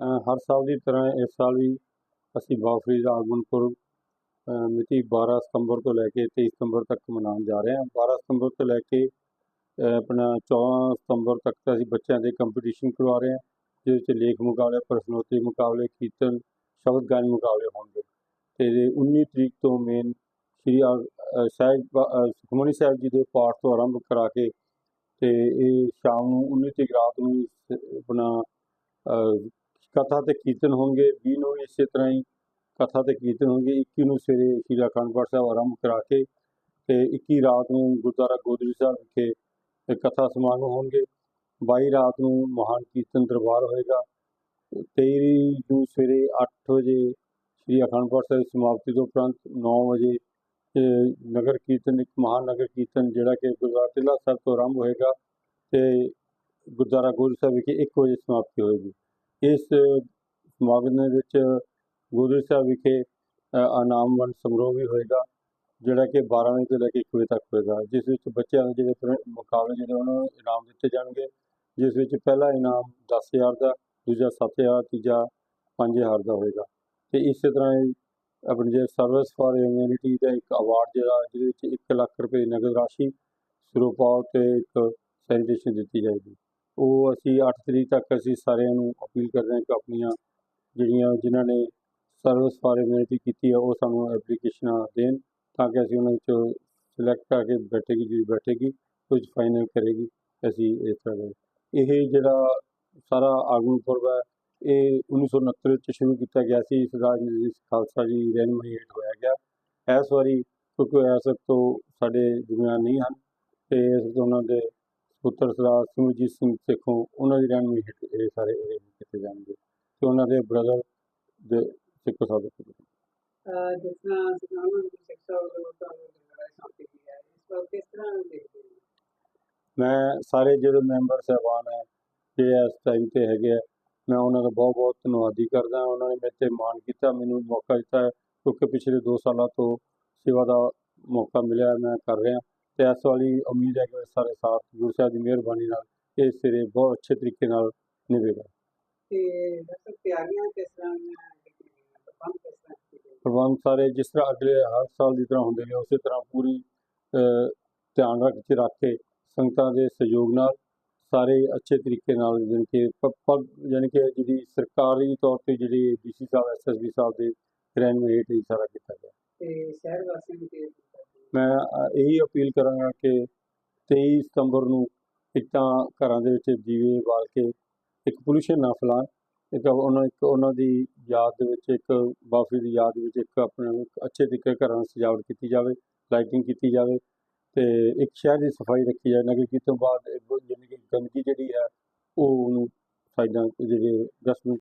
ਹਰ ਸਾਲ ਦੀ ਤਰ੍ਹਾਂ ਇਸ ਸਾਲ ਵੀ ਅਸੀਂ ਬਾਫਰੀ ਦਾ ਆਗਮਨ ਪੁਰਬ ਮਿਤੀ 12 ਸਤੰਬਰ ਤੋਂ ਲੈ ਕੇ 23 ਸਤੰਬਰ ਤੱਕ ਮਨਾਉਣ ਜਾ ਰਹੇ ਹਾਂ। 12 ਸਤੰਬਰ ਤੋਂ ਲੈ ਕੇ ਆਪਣਾ 14 ਸਤੰਬਰ ਤੱਕ ਤਾਂ ਅਸੀਂ ਬੱਚਿਆਂ ਦੇ ਕੰਪੀਟੀਸ਼ਨ ਕਰਵਾ ਰਹੇ ਹਾਂ ਜਿਹਦੇ ਵਿੱਚ ਲੇਖ ਮੁਕਾਬਲੇ ਪ੍ਰਸ਼ਨੋਤਰੀ ਮੁਕਾਬਲੇ ਕੀਰਤਨ ਸ਼ਬਦ ਗਾਇਨ ਮੁਕਾਬਲੇ ਹੋਣਗੇ। ਤੇ 19 ਤਰੀਕ ਤੋਂ ਮੇਨ ਸ਼੍ਰੀ ਅ, ਸਾਹਿਬ ਸੁਖਮਨੀ ਸਾਹਿਬ ਜੀ ਦੇ ਪਾਠ ਤੋਂ ਆਰੰਭ ਕਰਾ ਕੇ ਤੇ ਇਹ ਸ਼ਾਮ ਨੂੰ 19 ਤਰੀਕ ਰਾਤ ਨੂੰ ਆਪਣਾ ਕਥਾ ਤੇ ਕੀਰਤਨ ਹੋਣਗੇ 20 ਨੂੰ ਇਸੇ ਤਰ੍ਹਾਂ ਹੀ ਕਥਾ ਤੇ ਕੀਰਤਨ ਹੋਣਗੇ। 21 ਨੂੰ ਸਵੇਰੇ ਸ਼੍ਰੀ ਅਖੰਡ ਪਾਠ ਸਾਹਿਬ ਆਰੰਭ ਕਰਾ ਕੇ ਤੇ 21 ਰਾਤ ਨੂੰ ਗੁਰਦੁਆਰਾ ਗੋਦਰੀ ਸਾਹਿਬ ਵਿਖੇ ਕਥਾ ਸਮਾਗਮ ਹੋਣਗੇ। 22 ਰਾਤ ਨੂੰ ਮਹਾਨ ਕੀਰਤਨ ਦਰਬਾਰ ਹੋਏਗਾ। 23 ਨੂੰ ਸਵੇਰੇ 8 ਵਜੇ ਸ਼੍ਰੀ ਅਖੰਡ ਪਾਠ ਸਾਹਿਬ ਦੀ ਸਮਾਪਤੀ ਤੋਂ ਉਪਰੰਤ 9 ਵਜੇ ਨਗਰ ਕੀਰਤਨ, ਇੱਕ ਮਹਾਨ ਨਗਰ ਕੀਰਤਨ ਜਿਹੜਾ ਕਿ ਗੁਰਦੁਆਰਾ ਟਿੱਲਾ ਸਾਹਿਬ ਤੋਂ ਆਰੰਭ ਹੋਏਗਾ ਤੇ ਗੁਰਦੁਆਰਾ ਗੋਦੜੀ ਸਾਹਿਬ ਵਿਖੇ 1 ਵਜੇ ਸਮਾਪਤੀ ਹੋਏਗੀ। ਇਸ ਸਮਾਗਮ ਦੇ ਵਿੱਚ ਗੋਦੜੀ ਸਾਹਿਬ ਵਿਖੇ ਅ, ਇਨਾਮ ਵੰਡ ਸਮਾਰੋਹ ਵੀ ਹੋਏਗਾ ਜਿਹੜਾ ਕਿ 12 ਵਜੇ ਤੋਂ ਲੈ ਕੇ 1 ਵਜੇ ਤੱਕ ਹੋਏਗਾ ਜਿਸ ਵਿੱਚ ਬੱਚਿਆਂ ਦੇ ਜਿਹੜੇ ਮੁਕਾਬਲੇ ਜਿਹੜੇ ਉਹਨਾਂ ਨੂੰ ਇਨਾਮ ਦਿੱਤੇ ਜਾਣਗੇ ਜਿਸ ਵਿੱਚ ਪਹਿਲਾ ਇਨਾਮ 10000 ਦਾ ਦੂਜਾ 7000 ਤੀਜਾ 5000 ਦਾ ਹੋਏਗਾ। ਤੇ ਇਸੇ ਤਰ੍ਹਾਂ ਹੀ ਆਪਣੇ ਜੇ ਸਰਵਿਸ ਫਾਰ ਹਿਊਮੈਨਿਟੀ ਦਾ ਇੱਕ ਅਵਾਰਡ ਜਿਹੜਾ ਜਿਹਦੇ ਵਿੱਚ 1 ਲੱਖ ਰੁਪਏ ਨਗਦ ਰਾਸ਼ੀ ਸਰੂਪਾਲ ਤੇ ਇੱਕ ਸੈਨੀਟੇਸ਼ਨ ਦਿੱਤੀ ਜਾਏਗੀ। ਉਹ ਅਸੀਂ 8 ਤਰੀਕ ਤੱਕ ਅਸੀਂ ਸਾਰਿਆਂ ਨੂੰ ਅਪੀਲ ਕਰਦੇ ਹਾਂ ਕਿ ਆਪਣੀਆਂ ਜਿਹੜੀਆਂ ਜਿਨ੍ਹਾਂ ਨੇ ਸਰਵਿਸ ਫਾਰ ਹਿਊਮੈਨਿਟੀ ਕੀਤੀ ਹੈ ਉਹ ਸਾਨੂੰ ਐਪਲੀਕੇਸ਼ਨਾਂ ਦੇਣ ਤਾਂ ਕਿ ਅਸੀਂ ਉਹਨਾਂ ਵਿੱਚੋਂ ਸਿਲੈਕਟ ਕਰਕੇ ਬੈਠੇਗੀ, ਜਿਹੜੀ ਬੈਠੇਗੀ ਕੁਝ ਫਾਈਨਲ ਕਰੇਗੀ। ਅਸੀਂ ਇਸ ਤਰ੍ਹਾਂ ਇਹ ਜਿਹੜਾ ਸਾਰਾ ਆਗੂ ਪੁਰਬ ਹੈ, ਇਹ 1969 ਵਿੱਚ ਸ਼ੁਰੂ ਕੀਤਾ ਗਿਆ ਸੀ। ਇਸ ਰਾਜ ਜੀ ਖਾਲਸਾ ਜੀ ਰਹਿਨਮਾਈ ਹੇਠ ਹੋਇਆ ਗਿਆ। ਇਸ ਵਾਰੀ ਕਿਉਂਕਿ ਇਸ ਵਕਤ ਤੋਂ ਸਾਡੇ ਦਰਮਿਆਨ ਨਹੀਂ ਹਨ ਤੇ ਇਸ ਤੋਂ ਉਹਨਾਂ ਦੇ ਪੁੱਤਰ ਸਰਦਾਰ ਸਿਮਰਜੀਤ ਸਿੰਘ ਸੇਖੋਂ ਉਹਨਾਂ ਦੀ ਰਹਿਨਮਾਈ ਹੇਠ ਇਹ ਸਾਰੇ ਇਹ ਕੀਤੇ ਜਾਣਗੇ ਤੇ ਉਹਨਾਂ ਦੇ ਬ੍ਰਦਰ ਦੇ ਸਿੱਖੋ ਸਾਹਿਬ ਜਿਸ ਤਰ੍ਹਾਂ ਸੁਖਾਵਾਂ ਦੀ ਸਿੱਖਿਆ ਉਹ ਤਾਂ ਲੜਾਈ ਸਾਂਪੀ ਹੈ ਇਸ ਵਾਰ ਕਿਸ ਤਰ੍ਹਾਂ ਦੇਖਦੇ ਹੋ? ਮੈਂ ਸਾਰੇ ਜਿਹੜੇ ਮੈਂਬਰ ਸਾਹਿਬਾਨ ਹੈ ਜਿਹੜੇ ਇਸ ਟਾਈਮ ਤੇ ਹੈਗੇ ਆ ਮੈਂ ਉਹਨਾਂ ਦਾ ਬਹੁਤ ਬਹੁਤ ਧੰਨਵਾਦੀ ਕਰਦਾ ਉਹਨਾਂ ਨੇ ਮੇਰੇ ਤੇ ਮਾਣ ਕੀਤਾ ਮੈਨੂੰ ਮੌਕਾ ਦਿੱਤਾ ਕਿਉਂਕਿ ਪਿਛਲੇ 2 ਸਾਲਾਂ ਤੋਂ ਸੇਵਾ ਦਾ ਮੌਕਾ ਮਿਲਿਆ ਮੈਂ ਕਰ ਰਿਹਾ। ਤੇ ਇਸ ਵਾਲੀ ਉਮੀਦ ਹੈ ਕਿ ਸਾਰੇ ਸਾਥ ਗੁਰੂ ਸਾਹਿਬ ਦੀ ਮਿਹਰਬਾਨੀ ਨਾਲ ਇਹ ਸਿਰੇ ਬਹੁਤ ਅੱਛੇ ਤਰੀਕੇ ਨਾਲ ਨਿਭੇਗਾ। ਤੇ ਤਿਆਰੀਆਂ ਕਿਸ ਤਰ੍ਹਾਂ ਪ੍ਰਬੰਧ ਸਾਰੇ ਜਿਸ ਤਰ੍ਹਾਂ ਅਗਲੇ ਹਰ ਸਾਲ ਦੀ ਤਰ੍ਹਾਂ ਹੁੰਦੇ ਨੇ ਉਸੇ ਤਰ੍ਹਾਂ ਪੂਰੀ ਧਿਆਨ ਰੱਖ ਕੇ ਰੱਖ ਕੇ ਸੰਗਤਾਂ ਦੇ ਸਹਿਯੋਗ ਨਾਲ ਸਾਰੇ ਅੱਛੇ ਤਰੀਕੇ ਨਾਲ ਜਾਣੀ ਕਿ ਪ- ਪ- ਜਾਣੀ ਕਿ ਜਿਹੜੀ ਸਰਕਾਰੀ ਤੌਰ ਤੇ ਜਿਹੜੀ ਡੀਸੀ ਸਾਹਿਬ ਐਸਐਸਬੀ ਸਾਹਿਬ ਦੇ ਰਹਿਨਮਾਈ ਹੇਠ ਸਾਰਾ ਕੀਤਾ ਗਿਆ। ਤੇ ਸ਼ਹਿਰ ਵਾਸੀਆਂ ਨੂੰ? ਮੈਂ ਇਹੀ ਅਪੀਲ ਕਰਾਂਗਾ ਕਿ 23 ਸਤੰਬਰ ਨੂੰ ਇੱਕ ਤਾਂ ਘਰਾਂ ਦੇ ਵਿੱਚ ਦੀਵੇ ਬਾਲ ਕੇ ਇੱਕ ਪੋਲੂਸ਼ਨ ਨਾ ਫੈਲਾਉਣ, ਇੱਕ ਉਹਨਾਂ ਇੱਕ ਉਹਨਾਂ ਦੀ ਯਾਦ ਦੇ ਵਿੱਚ, ਇੱਕ ਬਾਫੀ ਦੀ ਯਾਦ ਵਿੱਚ ਇੱਕ ਆਪਣੇ ਇੱਕ ਅੱਛੇ ਤਰੀਕੇ ਘਰਾਂ ਦੀ ਸਜਾਵਟ ਕੀਤੀ ਜਾਵੇ ਲਾਈਟਿੰਗ ਕੀਤੀ ਜਾਵੇ ਤੇ ਇੱਕ ਸ਼ਹਿਰ ਦੀ ਸਫ਼ਾਈ ਰੱਖੀ ਜਾਏ ਨਗਰ ਕੀਰਤਨ ਤੋਂ ਬਾਅਦ ਇਹ ਕਿ ਗੰਦਗੀ ਜਿਹੜੀ ਹੈ ਉਹ ਉਹਨੂੰ ਸਾਈਡਾਂ ਤੇ ਜਿਹੜੇ ਡਸਟਬਿਨ